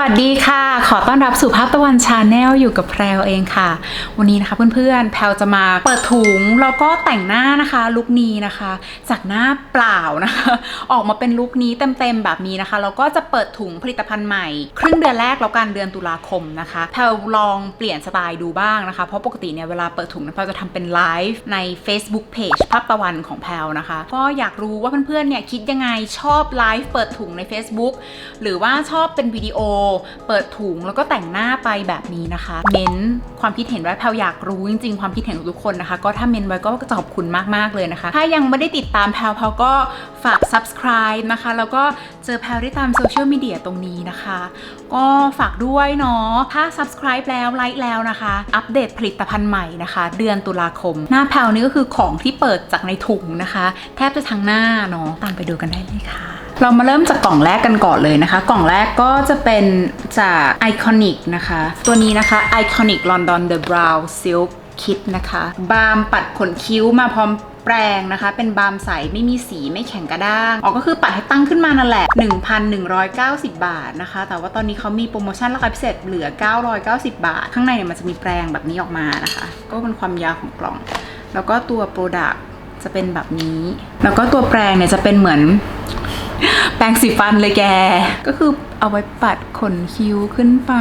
วัสดีค่ะ ขอต้อนรับสู่ภาพตะวันชาแนลอยู่กับแพรวเองค่ะ วันนี้นะคะเพื่อนๆ แพรวจะมาเปิดถุงแล้วก็แต่งหน้านะคะลุคนี้นะคะ จากหน้าเปล่านะคะ ออกมาเป็นลุคนี้เต็มๆแบบนี้นะคะแล้วก็จะเปิดถุงผลิตภัณฑ์ใหม่ ครึ่งเดือนแรกแล้วกันเดือนตุลาคมนะคะ แพรวลองเปลี่ยนสไตล์ดูบ้างนะคะ เพราะปกติเนี่ยเวลาเปิดถุงเนี่ยแพรวจะทำเป็นไลฟ์ใน Facebook Page ภาพตะวันของแพรวนะคะ ก็อยากรู้ว่าเพื่อนๆเนี่ยคิดยังไงชอบไลฟ์เปิดถุงใน Facebook หรือว่าชอบเป็นวิดีโอเปิดถุงแล้วก็แต่งหน้าไปแบบนี้นะคะ เม้นความคิดเห็นไว้แพลอยากรู้จริงๆ ความคิดเห็นของทุกคนนะคะ ก็ถ้าเม้นไว้ก็จะขอบคุณมากๆเลยนะคะ ถ้ายังไม่ได้ติดตามแพลแพลวก็ฝาก subscribe นะคะ แล้วก็เจอแพลวได้ตามโซเชียลมีเดียตรงนี้นะคะ ก็ฝากด้วยเนาะถ้า subscribe แล้วไลค์แล้วนะคะ อัปเดตผลิตภัณฑ์ใหม่นะคะ เดือนตุลาคม หน้าแพลวนี่ก็คือของที่เปิดจากในถุงนะคะ แทบจะทั้งหน้าเนาะตามไปดูกันได้เลยค่ะ เรามาเริ่มจากกล่องแรกกันก่อนเลยนะคะ กล่องแรกก็จะเป็นจาก Iconic นะคะ ตัวนี้นะคะ Iconic London The Brow Silk Kit นะคะ บาล์มปัดขนคิ้วมาพร้อมแปรงนะคะ เป็นบาล์มใส ไม่มีสีไม่แข็งกระด้างออก็คือปัดให้ตั้งขึ้นมานั่นแหละ 1,190 บาทนะคะ แต่ว่าตอนนี้เขามีโปรโมชั่นราคาพิเศษเหลือ 990 บาท ข้างในเนี่ยมันจะมีแปรงแบบนี้ออกมานะคะ ก็เป็นความยาวของกล่อง แล้วก็ตัวโปรดักจะเป็นแบบนี้ แล้วก็ตัวแปรงเนี่ยจะเป็นเหมือน แปรงสีฟันเลยแก ก็คือเอาไว้ปัดขนคิ้วขึ้นไป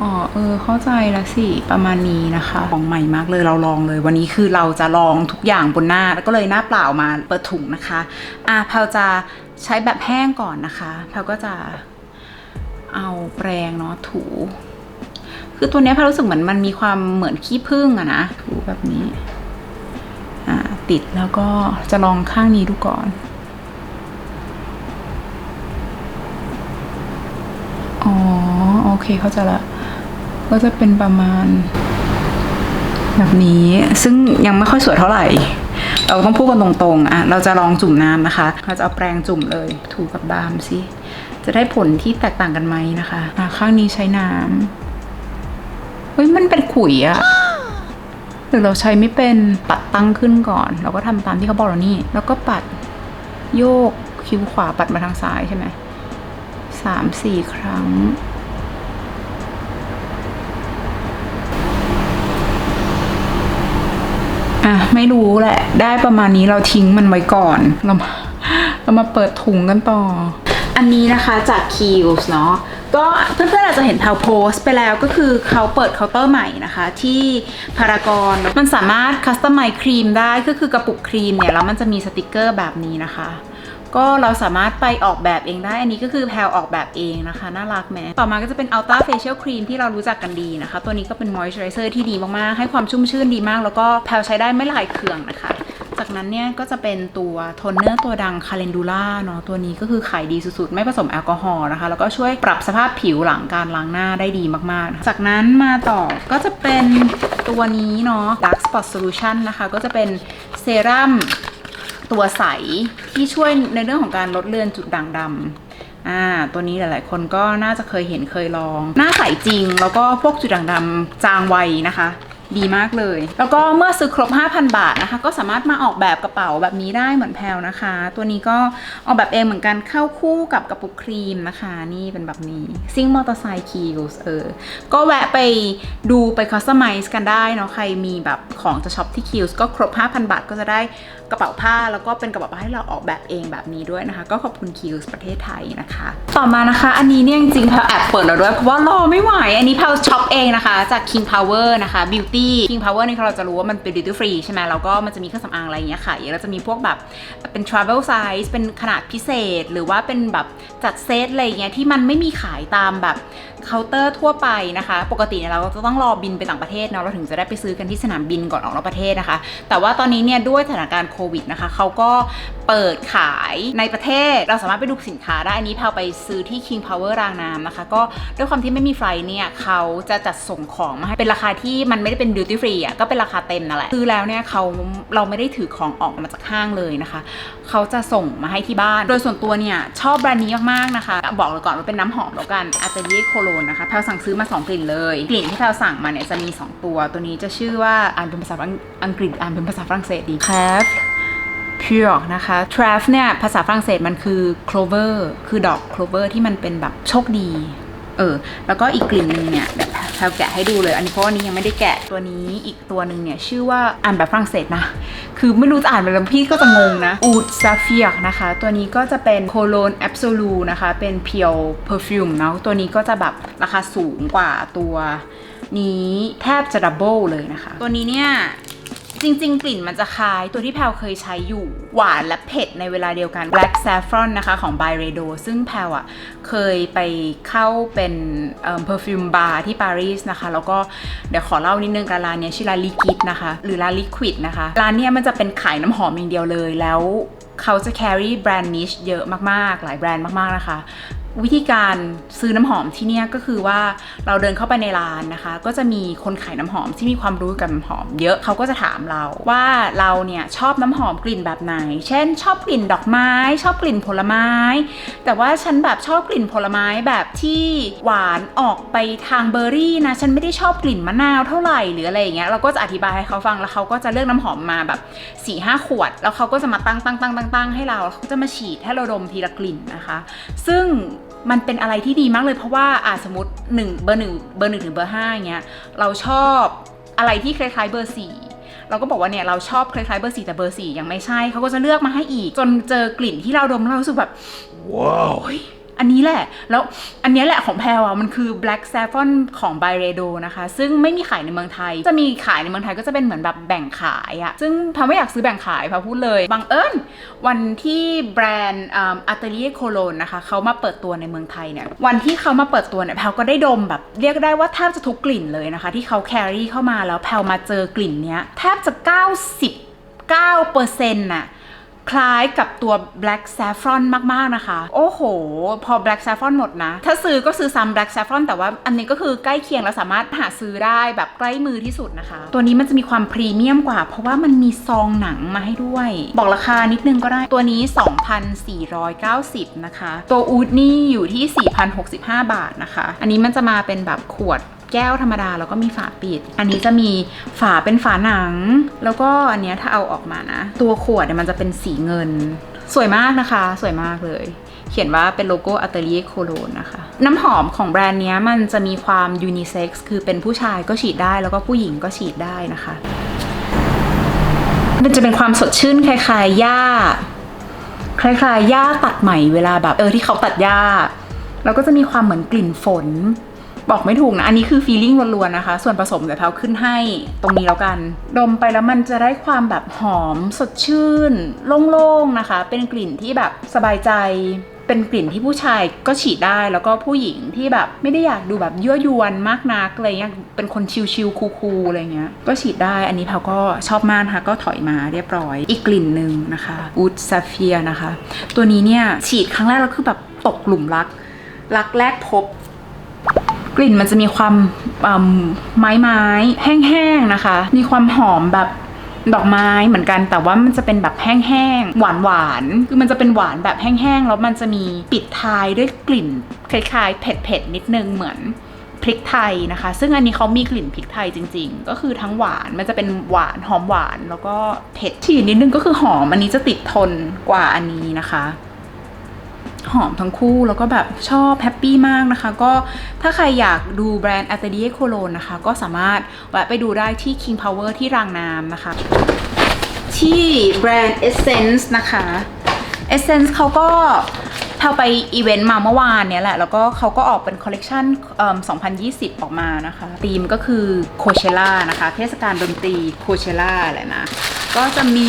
อ๋อเออ เข้าใจแล้วสิ ประมาณนี้นะคะของใหม่มากเลยเราลองเลย วันนี้คือเราจะลองทุกอย่างบนหน้า แล้วก็เลยหน้าเปล่ามาเปิดถุงนะคะ อะแพลวจะใช้แบบแห้งก่อนนะคะแพลวก็จะเอาแปรงเนาะถู คือตัวนี้ยแพลวรู้สึกเหมือนมันมีความเหมือนขี้ผึ้งอะนะถูแบบนี้ อ่าติดแล้วก็จะลองข้างนี้ดูก่อน อ๋อ โอ เคเข้าใจละ ก็จะเป็นประมาณ แบบนี้ซึ่งยังไม่ค่อยสวยเท่าไหร่ เราต้องพูดกันตรงๆอะเราจะลองจุ่มน้ำนะคะ เราจะเอาแปรงจุ่มเลย ถูกับบาล์มสิจะได้ผลที่แตกต่างกันไหมนะคะะข้างนี้ใช้น้ำเฮ้ยมันเป็นขุยอะหรือเราใช้ไม่เป็นปัดตั้งขึ้นก่อน เราก็ทำตามที่เขาบอกเรานี่ แล้วก็ปัดโยกคิ้วขวาปัดมาทางซ้ายใช่ไหมสามสี่ครั้ง อะไม่รู้แหละ ได้ประมาณนี้เราทิ้งมันไว้ก่อนเรามาเรามาเปิดถุงกันต่อ อันนี้นะคะจากคิวส์เนาะก็เพื่อนๆอาจจะเห็นแถวโพสไปแล้วก็คือเขาเปิดเคาน์เตอร์ใหม่นะคะ ที่พารากอนมันสามารถคัสตอมไมครีมได้ก็คือกระปุกครีมเนี่ยแล้วมันจะมีสติกเกอร์แบบนี้นะคะ ก็เราสามารถไปออกแบบเองได้ อันนี้ก็คือแพลออกแบบเองนะคะ น่ารักไหมต่อมาก็จะเป็น Ultra Facial Cream ที่เรารู้จักกันดีนะคะ ตัวนี้ก็เป็น Moisturizer ที่ดีมาก ๆ ให้ความชุ่มชื่นดีมาก แล้วก็แพลใช้ได้ไม่หลายเครื่องนะคะจากนั้นเนี่ยก็จะเป็นตัวโทนเนอร์ตัวดัง Calendula เนาะตัวนี้ก็คือขายดีสุดๆ ไม่ผสมแอลกอฮอล์นะคะ แล้วก็ช่วยปรับสภาพผิวหลังการล้างหน้าได้ดีมากๆ จากนั้นมาต่อก็จะเป็นตัวนี้เนาะ Dark Spot Solution นะคะ ก็จะเป็นเซรั่ม ตัวใสที่ช่วยในเรื่องของการลดเลือนจุดด่างดำอ่าตัวนี้หลาย ๆ คนก็น่าจะเคยเห็นเคยลอง หน้าใสจริงแล้วก็พวกจุดด่างดำจางไวนะคะ ดีมากเลย แล้วก็เมื่อซื้อครบ 5,000 บาทนะคะ ก็สามารถมาออกแบบกระเป๋าแบบนี้ได้เหมือนแพลวนะคะ ตัวนี้ก็ออกแบบเองเหมือนกันเข้าคู่กับกระปุกครีมนะคะ นี่เป็นแบบนี้ซิ่งมอเตอร์ไซค์คีลเออ ก็แวะไปดูไปคัสตอมไมซ์กันได้เนาะใครมีแบบของจะช็อปที่คิวส์ก็ครบ 5,000 บาทก็จะได้กระเป๋าผ้าแล้วก็เป็นกระเป๋าผ้าให้เราออกแบบเองแบบนี้ด้วยนะคะ ก็ขอบคุณคิวส์ประเทศไทยนะคะ ต่อมานะคะ อันนี้เนี่ยจริงๆแพลแอบเปิดแล้วด้วยเพราะว่ารอไม่ไหว อันนี้แพลช็อปเองนะคะ จาก King Power นะคะ Beauty King Power นี่เราจะรู้ว่ามันเป็น duty free ใช่ไหมแล้วก็มันจะมีเครื่องสำอางอะไรอย่างเงี้ยค่ะแล้วจะมีพวกแบบเป็น travel size เป็นขนาดพิเศษ หรือว่าเป็นแบบจัดเซตอะไรอย่างเงี้ยที่มันไม่มีขายตามแบบ เคาน์เตอร์ทั่วไปนะคะ ปกติเนี่ยเราก็จะต้องรอบินไปต่างประเทศเนาะเราถึงจะได้ไปซื้อกันที่สนามบินก่อนออกนอกประเทศนะคะ แต่ว่าตอนนี้เนี่ยด้วยสถานการณ์โควิดนะคะเขาก็เปิดขายในประเทศเราสามารถไปดูสินค้าได้อันนี้พาไปซื้อที่ King Power รางน้ำนะคะ ก็ด้วยความที่ไม่มีไฟเนี่ยเขาจะจัดส่งของมาให้เป็นราคาที่มันไม่ได้เป็น duty free อะก็เป็นราคาเต็มนั่นแหละซื้อแล้วเนี่ยเขาเราไม่ได้ถือของออกมาจากห้างเลยนะคะเขาจะส่งมาให้ที่บ้าน โดยส่วนตัวเนี่ยชอบแบรนด์นี้มากๆนะคะ บอกเลยก่อนว่าเป็นน้ำหอมแล้วกันอาเตเย่โคโลนนะคะแพลสั่งซื้อมา 2 กลิ่นเลย กลิ่นที่แพลสั่งมาเนี่ยจะมี 2 ตัว ตัวนี้จะชื่อว่าอ่านเป็นภาษาอังกฤษอ่านเป็นภาษาฝรั่งเศสดี Have pure นะคะ t r a f เนี่ยภาษาฝรั่งเศสมันคือ clover คือดอก clover ที่มันเป็นแบบโชคดี เออ แล้วก็อีกกลิ่นหนึ่งเนี่ยเดี๋ยวแกะให้ดูเลย อันนี้เพราะว่านี้ยังไม่ได้แกะตัวนี้อีกตัวหนึ่งเนี่ยชื่อว่าอ่านแบบฝรั่งเศสนะ คือไม่รู้จะอ่านแล้วพี่ก็จะงงนะ Oud Saphir นะคะ ตัวนี้ก็จะเป็น Cologne Absolute นะคะ เป็น Pure Perfume เนาะตัวนี้ก็จะแบบราคาสูงกว่าตัวนี้แทบจะดับเบิลเลยนะคะ ตัวนี้เนี่ย จริง ๆ กลิ่นมันจะคล้ายตัวที่แพลวเคยใช้อยู่ หวานและเผ็ดในเวลาเดียวกัน Black Saffron นะคะของ b y r e d o ซึ่งแพลวอะเคยไปเข้าเป็นเอ่อ perfume bar ที่ปารีสนะคะ แล้วก็เดี๋ยวขอเล่านิดนึงกับร้านนี้ชื่อร้าน Liquid นะคะ หรือร้าน Liquid นะคะ ร้านเนี้ยมันจะเป็นขายน้ำหอมอย่างเดียวเลยแล้วเขาจะ carry แบรนด์ niche เยอะมากๆ หลายแบรนด์มาก ๆ นะคะ วิธีการซื้อน้ำหอมที่นี่ก็คือว่าเราเดินเข้าไปในร้านนะคะ ก็จะมีคนขายน้ำหอมที่มีความรู้กับน้ำหอม เยอะเขาก็จะถามเราว่าเราเนี่ยชอบน้ำหอมกลิ่นแบบไหน เช่น ชอบกลิ่นดอกไม้ ชอบกลิ่นผลไม้ แต่ว่าฉันแบบชอบกลิ่นผลไม้แบบที่หวานออกไปทางเบอร์รี่นะฉันไม่ได้ชอบกลิ่นมะนาวเท่าไหร่หรืออะไรอย่างเงี้ยเราก็จะอธิบายให้เขาฟังแล้วเขาก็จะเลือกน้ำหอมมาแบบ4ี่ห้าขวด แล้วเขาก็จะมาตั้งตั้งตั้งตั้งตั้งให้เราเขาจะมาฉีดให้เราดมทีละกลิ่นนะคะ ซึ่ง มันเป็นอะไรที่ดีมากเลยเพราะว่าอ่าสมมติ1เบอร์หนึ่งเบอร์หนึ่งถึงเบอร์ห้าเงี้ยเราชอบอะไรที่คล้ายๆเบอร์สี่เราก็บอกว่าเนี่ยเราชอบคล้ายๆเบอร์สี่แต่เบอร์สี่ยังไม่ใช่เขาก็จะเลือกมาให้อีก จนเจอกลิ่นที่เราดมแล้วเรารู้สึกแบบว้าว อันนี้แหละ แล้วอันนี้แหละของแพลวอะมันคือ Black Saffron ของ b y r e d o นะคะ ซึ่งไม่มีขายในเมืองไทย จะมีขายในเมืองไทยก็จะเป็นเหมือนแบบแบ่งขายอะซึ่งแพลไม่อยากซื้อแบ่งขายแพลพูดเลย บังเอิญวันที่แบรนด์อัตเ l ลียโคโลนนะคะเขามาเปิดตัวในเมืองไทยเนี่ย วันที่เขามาเปิดตัวเนี่ยแพลก็ได้ดมแบบเรียกได้ว่าแทบจะทุกกลิ่นเลยนะคะ ที่เขาแครี่เข้ามาแล้วแพลมาเจอกลิ่นเนี้ยแทบจะ99%น่ะ คล้ายกับตัว Black Saffron มาก ๆ นะคะ โอ้โห พอ Black Saffron หมดนะ ถ้าซื้อก็ซื้อซ้ำ Black Saffron แต่ว่าอันนี้ก็คือใกล้เคียงแล้วสามารถหาซื้อได้แบบใกล้มือที่สุดนะคะ ตัวนี้มันจะมีความพรีเมียมกว่า เพราะว่ามันมีซองหนังมาให้ด้วย บอกราคานิดนึงก็ได้ ตัวนี้ 2,490 นะคะ ตัวอูดนี่อยู่ที่ 4,065 บาทนะคะ อันนี้มันจะมาเป็นแบบขวด แก้วธรรมดาแล้วก็มีฝาปิด อันนี้จะมีฝาเป็นฝาหนัง แล้วก็อันเนี้ยถ้าเอาออกมานะ ตัวขวดเนี่ยมันจะเป็นสีเงิน สวยมากนะคะ สวยมากเลย เขียนว่าเป็นโลโก้อัตเลียโคโลนนะคะ น้ำหอมของแบรนด์นี้มันจะมีความยูนิเซ็กซ์คือเป็นผู้ชายก็ฉีดได้แล้วก็ผู้หญิงก็ฉีดได้นะคะ มันจะเป็นความสดชื่นคล้ายๆหญ้าคล้ายๆหญ้าตัดใหม่เวลาแบบเออที่เขาตัดหญ้าแล้วก็จะมีความเหมือนกลิ่นฝน บอกไม่ถูกนะ อันนี้คือฟีลิ่งล้วนๆนะคะ ส่วนผสมเดี๋ยวแพลวขึ้นให้ตรงนี้แล้วกัน ดมไปแล้วมันจะได้ความแบบหอมสดชื่น โล่งๆนะคะ เป็นกลิ่นที่แบบสบายใจ เป็นกลิ่นที่ผู้ชายก็ฉีดได้แล้วก็ผู้หญิงที่แบบไม่ได้อยากดูแบบยั่วยวนมากนักอะไรเงี้ยเป็นคนชิลๆคูลๆอะไรเงี้ย ก็ฉีดได้อันนี้แพลวก็ชอบมากนะคะก็ถอยมาเรียบร้อย อีกกลิ่นหนึ่งนะคะอูดซาเฟียนะคะ ตัวนี้เนี่ยฉีดครั้งแรกแล้วคือแบบตกหลุมรักรักแรกพบ กลิ่นมันจะมีความไม้ไม้แห้งๆนะคะ มีความหอมแบบดอกไม้เหมือนกันแต่ว่ามันจะเป็นแบบแห้งๆหวานๆคือมันจะเป็นหวานแบบแห้งๆแล้วมันจะมีปิดท้ายด้วยกลิ่นคล้ายๆเผ็ดๆนิดนึงเหมือนพริกไทยนะคะ ซึ่งอันนี้เขามีกลิ่นพริกไทยจริง ๆ ก็คือทั้งหวานมันจะเป็นหวานหอมหวานแล้วก็เผ็ดฉีดนิดนึงก็คือหอมอันนี้จะติดทนกว่าอันนี้นะคะ หอมทั้งคู่แล้วก็แบบชอบแฮปปี้มากนะคะ ก็ถ้าใครอยากดูแบรนด์ Atelier Cologne นะคะ ก็สามารถแวะไปดูได้ที่ King Power ที่รางน้ำนะคะ ที่แบรนด์ Essence นะคะ Essence เขาก็แพลไปอีเวนต์มาเมื่อวานเนี้ยแหละ แล้วก็เขาก็ออกเป็นคอลเลกชัน2020 ออกมานะคะธีมก็คือโคเชล่านะคะ เทศกาลดนตรีโคเชล่าแหละนะ ก็จะมี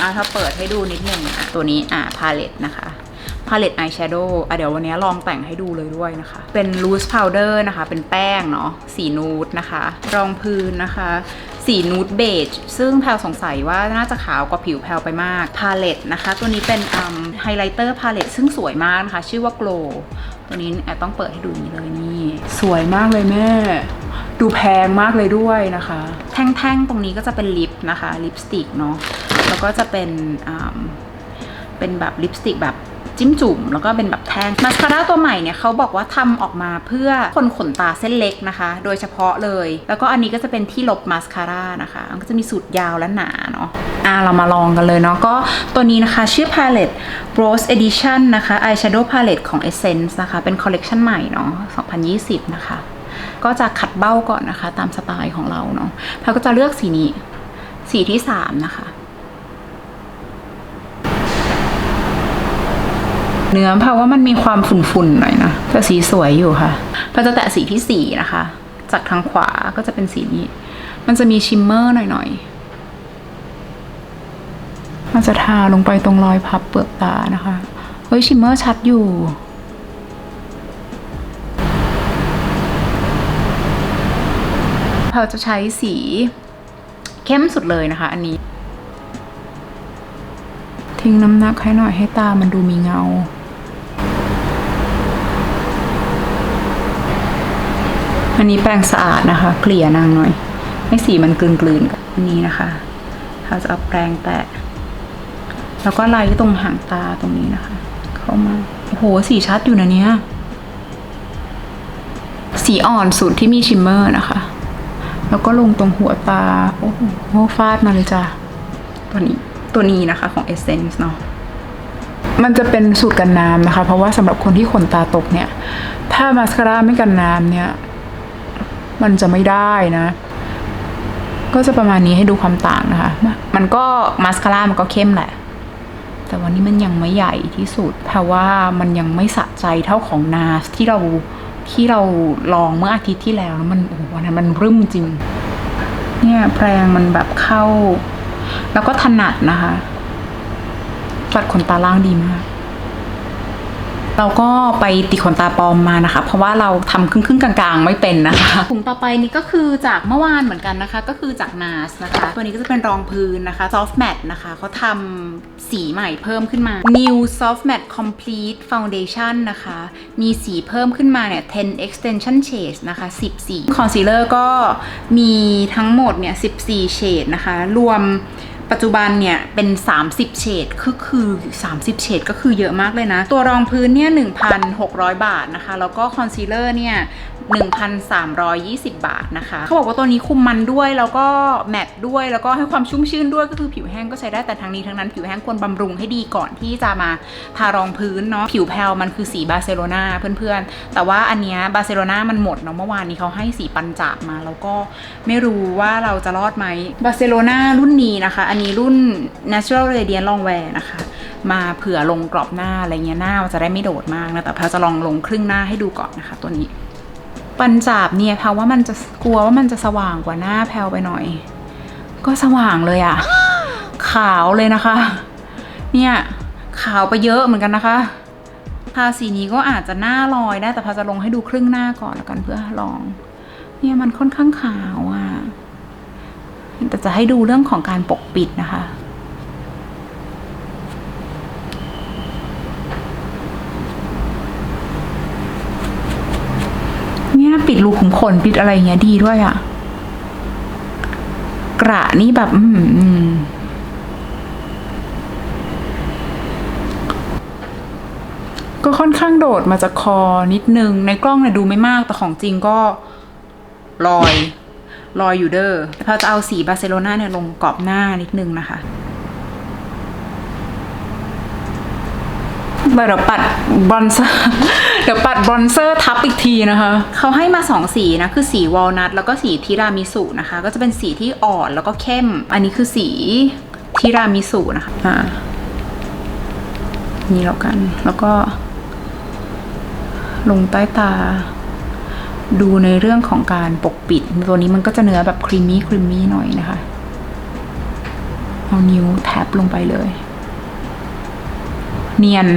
อ่าถ้าเปิดให้ดูนิดนึงอะตัวนี้อ่าพาเลตนะคะ พาเลตอายแชโดว์อะเดี๋ยววันนี้ลองแต่งให้ดูเลยด้วยนะคะ เป็น loose powder นะคะ เป็นแป้งเนาะสีนูดนะคะ รองพื้นนะคะ สีนูดเบจซึ่งแพลสงสัยว่าน่าจะขาวกว่าผิวแพลไปมาก พาเลตนะคะ ตัวนี้เป็นไฮไลท์เตอร์พาเลตซึ่งสวยมากนะคะ ชื่อว่า glow ตัวนี้แอบต้องเปิดให้ดูนี้เลยนี่ สวยมากเลยแม่ ดูแพงมากเลยด้วยนะคะ แท่งๆตรงนี้ก็จะเป็นลิปนะคะลิปสติกเนาะแล้วก็จะเป็นเป็นแบบลิปสติกแบบ จิ้มจุ่มแล้วก็เป็นแบบแท่งมาสคาร่าตัวใหม่เนี่ยเขาบอกว่าทำออกมาเพื่อคนขนตาเส้นเล็กนะคะ โดยเฉพาะเลย แล้วก็อันนี้ก็จะเป็นที่ลบมาสคาร่านะคะ มันก็จะมีสูตรยาวและหนาเนาะอะเรามาลองกันเลยเนาะก็ตัวนี้นะคะ ชื่อ palette Rose Edition นะคะ eyeshadow palette ของ Essence นะคะ เป็นคอลเลกชันใหม่เนาะ2020 นะคะ ก็จะขัดเบ้าก่อนนะคะ ตามสไตล์ของเราเนาะเราก็จะเลือกสีนี้สีที่สามนะคะ เนื้อเพราะว่ามันมีความฝุ่นๆหน่อยนะแต่สีสวยอยู่ค่ะเราจะแตะสีที่สี่นะคะ จากทางขวาก็จะเป็นสีนี้ มันจะมีชิมเมอร์หน่อยๆมันจะทาลงไปตรงรอยพับเปลือกตานะคะเฮ้ยชิมเมอร์ชัดอยู่เราจะใช้สีเข้มสุดเลยนะคะ อันนี้ ทิ้งน้ำหนักให้หน่อยให้ตามันดูมีเงา อันนี้แปรงสะอาดนะคะเกลี่ยนางหน่อย ให้สีมันกลืนๆกับอันนี้นะคะเราจะเอาแปรงแตะแล้วก็ไล่ตรงหางตาตรงนี้นะคะ เข้ามาโอ้โหสีชัดอยู่นะเนี้ยสีอ่อนสุดที่มีชิมเมอร์นะคะ แล้วก็ลงตรงหัวตาโอ้โหฟาดมาเลยจ้ะตัวนี้ตัวนี้นะคะของ Essence เนาะมันจะเป็นสูตรกันน้ำนะคะ เพราะว่าสำหรับคนที่ขนตาตกเนี่ย ถ้ามาสคาร่าไม่กันน้ำเนี่ย มันจะไม่ได้นะ ก็จะประมาณนี้ให้ดูความต่างนะคะ มันก็มาสคาร่ามันก็เข้มแหละ แต่วันนี้มันยังไม่ใหญ่ที่สุด เพราะว่ามันยังไม่สะใจเท่าของนาสที่เราที่เราลองเมื่ออาทิตย์ที่แล้วแล้วมันโอ้วันนั้นมันรึมจริง เนี่ยแปรงมันแบบเข้า แล้วก็ถนัดนะคะตัดขนตาล่างดีมาก เราก็ไปติดขนตาปลอมมานะคะ เพราะว่าเราทำครึ่งๆกลางๆ ไม่เป็นนะคะถุงต่อไปนี้ก็คือจากเมื่อวานเหมือนกันนะคะ ก็คือจาก NARS นะคะ ตัวนี้ก็จะเป็นรองพื้นนะคะ Soft Matte นะคะเขาทำสีใหม่เพิ่มขึ้นมา New Soft Matte Complete Foundation นะคะ มีสีเพิ่มขึ้นมาเนี่ย 10 extension shades นะคะ 10 สี Concealer ก็มีทั้งหมดเนี่ย 14 เฉดนะคะ รวม ปัจจุบันเนี่ยเป็น 30 เฉดคือคือ 30 เฉดก็คือเยอะมากเลยนะ ตัวรองพื้นเนี่ย 1,600 บาทนะคะ แล้วก็คอนซีลเลอร์เนี่ย 1,320 บาทนะคะ เขาบอกว่าตัวนี้คุมมันด้วยแล้วก็แมตด้วย แล้วก็ให้ความชุ่มชื่นด้วยก็คือผิวแห้งก็ใช้ได้แต่ทั้งนี้ทั้งนั้นผิวแห้งควรบำรุงให้ดีก่อนที่จะมาทารองพื้นเนาะผิวแพลวมันคือสีบาร์เซโลนาเพื่อนๆ แต่ว่าอันเนี้ยบาร์เซโลนามันหมดเนาะเมื่อวานนี้เขาให้สีปันจาบมา แล้วก็ไม่รู้ว่าเราจะรอดไหมบาร์เซโลนารุ่นนี้นะคะอันนี้รุ่น Natural Radiant Longwear นะคะ มาเผื่อลงกรอบหน้าอะไรเงี้ยหน้าจะได้ไม่โดดมากนะ แต่แพลจะลองลงครึ่งหน้าให้ดูก่อนนะคะ ตัวนี้ ปันจาบเนี่ยแพลว่ามันจะกลัวว่ามันจะสว่างกว่าหน้าแพลไปหน่อย ก็สว่างเลยอะขาวเลยนะคะ เนี่ยขาวไปเยอะเหมือนกันนะคะทาสีนี้ก็อาจจะหน้าลอยได้แต่พลจะลงให้ดูครึ่งหน้าก่อนแล้วกันเพื่อลอง เนี่ยมันค่อนข้างขาวอะ แต่จะให้ดูเรื่องของการปกปิดนะคะ เนี่ยปิดรูขุมขนปิดอะไรเงี้ยดีด้วยอะ่ะ กระนี่แบบ อืมอืมก็ค่อนข้างโดดมาจากคอนิดนึง ในกล้องเนี่ยดูไม่มากแต่ของจริงก็ลอย ลอยอยู่เด้อแต่พอจะเอาสีบาร์เซโลนาเนี่ยลงกรอบหน้านิดนึงนะคะเดี๋ยวปัดบรอนเซอร์เดี๋ยวปัดบรอนเซอร์ทับอีกทีนะคะ เขาให้มาสองสีนะ คือสีวอลนัทแล้วก็สีทีรามิสุนะคะ ก็จะเป็นสีที่อ่อนแล้วก็เข้ม อันนี้คือสีทีรามิสุนะคะอ่านี่แล้วกัน แล้วก็ ลงใต้ตา ดูในเรื่องของการปกปิด ตัวนี้มันก็จะเนื้อแบบครีมมี่ครีมมี่หน่อยนะคะ เอานิ้วแท็บลงไปเลย เนียน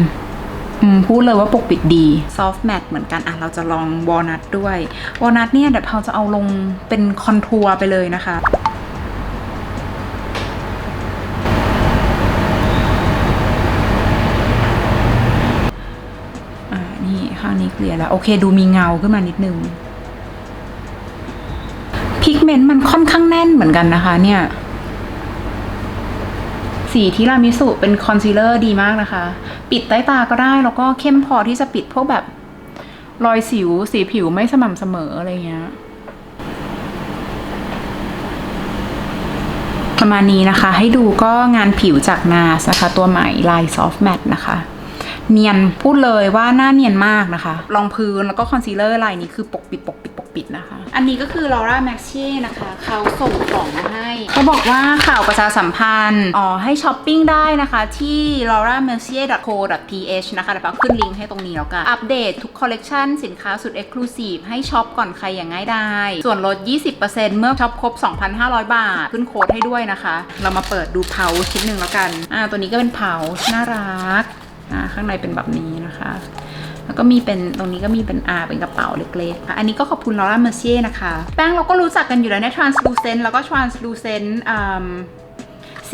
พูดเลยว่าปกปิดดีซอฟต์แมตเหมือนกัน อะ เราจะลองวอลนัทด้วยวอลนัทเนี่ยเดี๋ยวเราจะเอาลงเป็นคอนทัวร์ไปเลยนะคะอ่านี่ข้างนี้เคลียร์แล้วโอเคดูมีเงาขึ้นมานิดนึง นต์มันค่อนข้างแน่นเหมือนกันนะคะ เนี่ย สีที่รามิสุเป็นคอนซีลเลอร์ดีมากนะคะ ปิดใต้ตาก็ได้แล้วก็เข้มพอที่จะปิดพวกแบบ รอยสิวสีผิวไม่สม่ำเสมออะไรเงี้ยประมาณนี้นะคะ ให้ดูก็งานผิวจากนาสนะคะ ตัวใหม่ลาย Soft Matte นะคะ เนียนพูดเลยว่าหน้าเนียนมากนะคะ รองพื้นแล้วก็คอนซีลเลอร์ลายนี้คือปกปิดปกปิดปกปิดนะคะ อันนี้ก็คือ Laura m a x i e นะคะ เขาส่งของมาให้เขาบอกว่าข่าวประชาสัมพันธ์ อ๋อ ให้ช้อปปิ้งได้นะคะที่ laura m e r c i e r co th นะคะเดี๋ยวเราขึ้นลิงก์ให้ตรงนี้แล้วกัน อัปเดตทุกคอลเลกชันสินค้าสุด Exclusive ให้ช็อปก่อนใครอย่างง่ายได้ส่วนลด 20%เมื่อช็อปครบ 2,500 บาท ขึ้นโค้ดให้ด้วยนะคะ เรามาเปิดดูเพาชิ้นหนึ่งแล้วกัน อ่า ตัวนี้ก็เป็นเพาน่ารัก อ่าข้างในเป็นแบบนี้นะคะ แล้วก็มีเป็นตรงนี้ก็มีเป็นอาเป็นกระเป๋าเล็กๆ อันนี้ก็ขอบคุณลอร่าเมอร์เซียนะคะ แป้งเราก็รู้จักกันอยู่แล้วใน translucent แล้วก็ translucent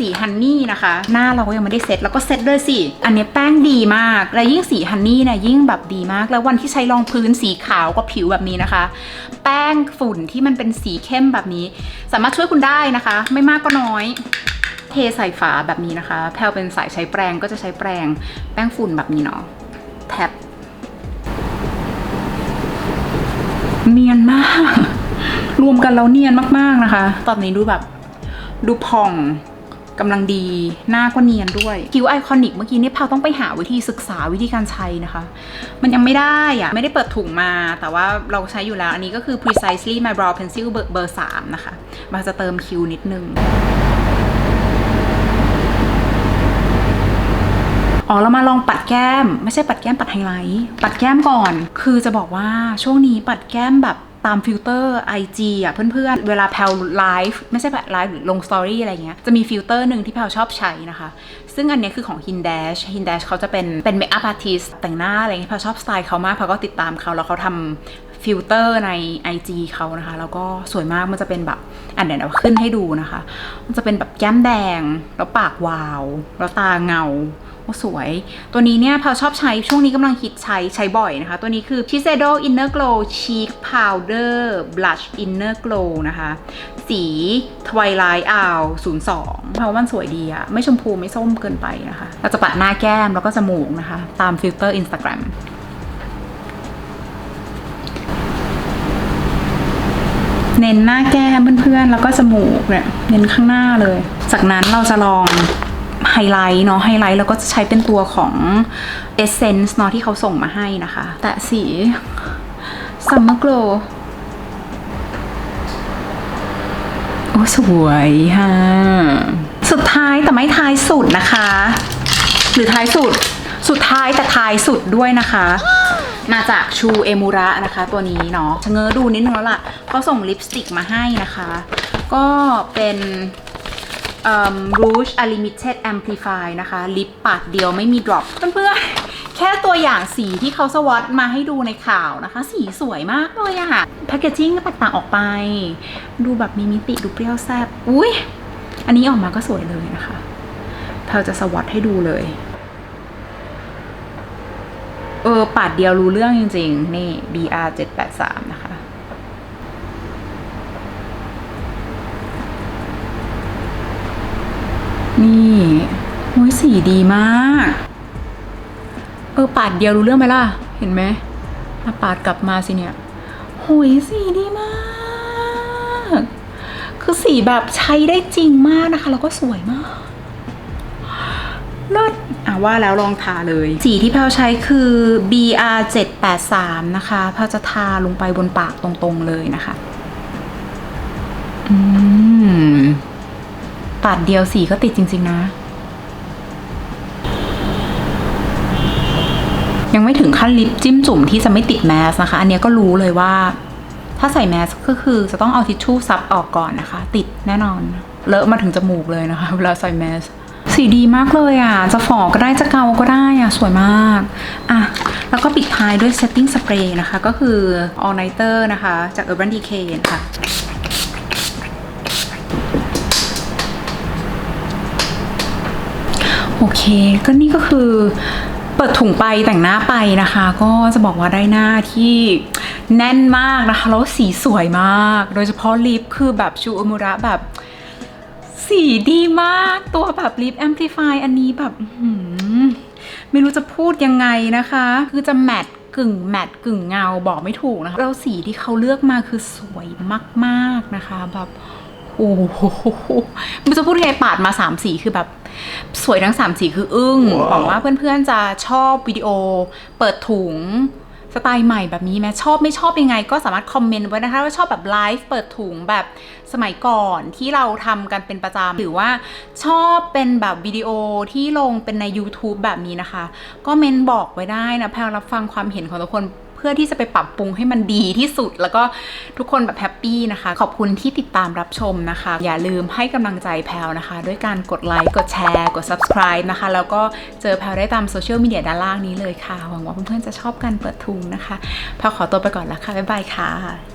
สีฮันนี่นะคะ หน้าเราก็ยังไม่ได้เซ็ตแล้วก็เซ็ตด้วยสิ อันนี้แป้งดีมาก และยิ่งสีฮันนี่เนี่ยยิ่งแบบดีมาก แล้ววันที่ใช้รองพื้นสีขาวกับผิวแบบนี้นะคะ แป้งฝุ่นที่มันเป็นสีเข้มแบบนี้ สามารถช่วยคุณได้นะคะ ไม่มากก็น้อย เทใส่ฝาแบบนี้นะคะ แพลวเป็นสายใช้แปรงก็จะใช้แปรงแป้งฝุ่นแบบนี้เนาะแท็บเนียนมาก รวมกันแล้วเนียนมากๆนะคะ ตอนนี้ดูแบบดูผ่องกำลังดี หน้าก็เนียนด้วย คิวไอคอนิกเมื่อกี้นี่ยพาวต้องไปหาวิธีศึกษาวิธีการใช้นะคะ มันยังไม่ได้อะไม่ได้เปิดถุงมา แต่ว่าเราใช้อยู่แล้ว อันนี้ก็คือ precisely my brow pencil เบอร์เบอร์สามนะคะมาจะเติมคิวนิดนึง อ๋อเรามาลองปัดแก้ม ไม่ใช่ปัดแก้มปัดไฮไลท์ปัดแก้มก่อน คือจะบอกว่าช่วงนี้ปัดแก้มแบบตามฟิลเตอร์ IG อะเพื่อนๆ เวลาแพลไลฟ์ไม่ใช่แบบไลฟ์หรือลงสตอรี่อะไรเงี้ย จะมีฟิลเตอร์หนึ่งที่แพลชอบใช้นะคะ ซึ่งอันนี้คือของ Hindash Hindash เขาจะเป็นเป็นเมคอัพอาร์ติสแต่งหน้าอะไรเงี้ยแพลชอบสไตล์เขามากแพลก็ติดตามเขาแล้วเขาทำ ฟิลเตอร์ใน IG เขานะคะ แล้วก็สวยมากมันจะเป็นแบบอันเดี๋ยวเราขึ้นให้ดูนะคะ มันจะเป็นแบบแก้มแดง แล้วปากวาว แล้วตาเงาโอ้สวย ตัวนี้เนี่ยพาวชอบใช้ช่วงนี้กำลังฮิตใช้ใช้บ่อยนะคะ ตัวนี้คือ Shiseido Inner Glow Cheek Powder Blush Inner Glow นะคะ สี Twilight Owl 02 เพราะว่ามันสวยดีอะไม่ชมพูไม่ส้มเกินไปนะคะ เราจะปัดหน้าแก้มแล้วก็จมูกนะคะ ตามฟิลเตอร์ Instagram เน้นหน้าแก้มเพื่อนๆ แล้วก็จมูกเนี่ยเน้นข้างหน้าเลย จากนั้นเราจะลองไฮไลท์เนาะไฮไลท์แล้วก็จะใช้เป็นตัวของ Essence เนาะที่เขาส่งมาให้นะคะ แต่สี Summer Glow โอ้สวยฮะสุดท้ายแต่ไม่ท้ายสุดนะคะ หรือท้ายสุด สุดท้ายแต่ท้ายสุดด้วยนะคะ มาจากชูเอมูระนะคะ ตัวนี้เนาะชะเง้อดูนิดนึงแล้วล่ะเขาส่งลิปสติกมาให้นะคะ ก็เป็นเอ่อ Rouge Unlimited Amplify นะคะ ลิปปาดเดียวไม่มีดรอปเพื่อนๆ แค่ตัวอย่างสีที่เขาสวอตมาให้ดูในข่าวนะคะ สีสวยมากเลยอะแพคเกจิ้งก็แตกต่างออกไป ดูแบบมีมิติดูเปรี้ยวแซ่บอุ้ยอันนี้ออกมาก็สวยเลยนะคะเราจะสวอตให้ดูเลย เออปาดเดียวรู้เรื่องจริง ๆ นี่ BR 783นะคะ นี่โอ้ยสีดีมาก เออปาดเดียวรู้เรื่องไหมล่ะ เห็นไหมมาปาดกลับมาสิเนี่ยโหยสีดีมาก คือสีแบบใช้ได้จริงมากนะคะ แล้วก็สวยมากเลิศ ว่าแล้วลองทาเลย สีที่แพลใช้คือ BR 783นะคะแพลจะทาลงไปบนปากตรงๆเลยนะคะอืมปาดเดียวสีก็ติดจริง ๆ นะ ยังไม่ถึงขั้นลิปจิ้มจุ่มที่จะไม่ติดแมสนะคะ อันนี้ก็รู้เลยว่า ถ้าใส่แมสก็คือจะต้องเอาทิชชู่ซับออกก่อนนะคะ ติดแน่นอน เลอะมาถึงจมูกเลยนะคะ เวลาใส่แมส สีดีมากเลยอะ จะฝ่อก็ได้จะเกาก็ได้อะ สวยมาก อะ แล้วก็ปิดท้ายด้วย setting spray นะคะ ก็คือ all nighter นะคะ จาก Urban Decay นะคะโอเค ก็นี่ก็คือเปิดถุงไปแต่งหน้าไปนะคะ ก็จะบอกว่าได้หน้าที่แน่นมากนะคะ แล้วสีสวยมาก โดยเฉพาะลิปคือแบบชูอมุระแบบ สีดีมากตัวแบบลิปแอมพลิฟายอันนี้แบบอื้อหือไม่รู้จะพูดยังไงนะคะ คือจะแมทกึ่งแมทกึ่งเงาบอกไม่ถูกนะคะแล้วสีที่เขาเลือกมาคือสวยมากๆนะคะ แบบโอ้โหไมันจะพูดไงปาดมาสามสีคือแบบ สวยทั้งสามสีคืออึ้งหวังว่าเพื่อนๆจะชอบวิดีโอ เปิดถุง สไตล์ใหม่แบบนี้แม้ชอบไม่ชอบยังไง ก็สามารถคอมเมนต์ไว้นะคะว่าชอบแบบไลฟ์เปิดถุงแบบสมัยก่อนที่เราทำกันเป็นประจำหรือว่าชอบเป็นแบบวิดีโอที่ลงเป็นใน YouTube แบบนี้นะคะ ก็เมนบอกไว้ได้นะแพลรับฟังความเห็นของทุกคน พื่อที่จะไปปรับปรุงให้มันดีที่สุด แล้วก็ทุกคนแบบแฮปปี้นะคะ ขอบคุณที่ติดตามรับชมนะคะ อย่าลืมให้กำลังใจแพลนะคะ ด้วยการกดไลค์กดแชร์กด subscribe นะคะ แล้วก็เจอแพลได้ตามโซเชียลมีเดียด้านล่างนี้เลยค่ะ หวังว่าเพื่อนๆจะชอบกันเปิดทุงนะคะแพลขอตัวไปก่อนแล้วค่ะบ๊ายบายค่ะ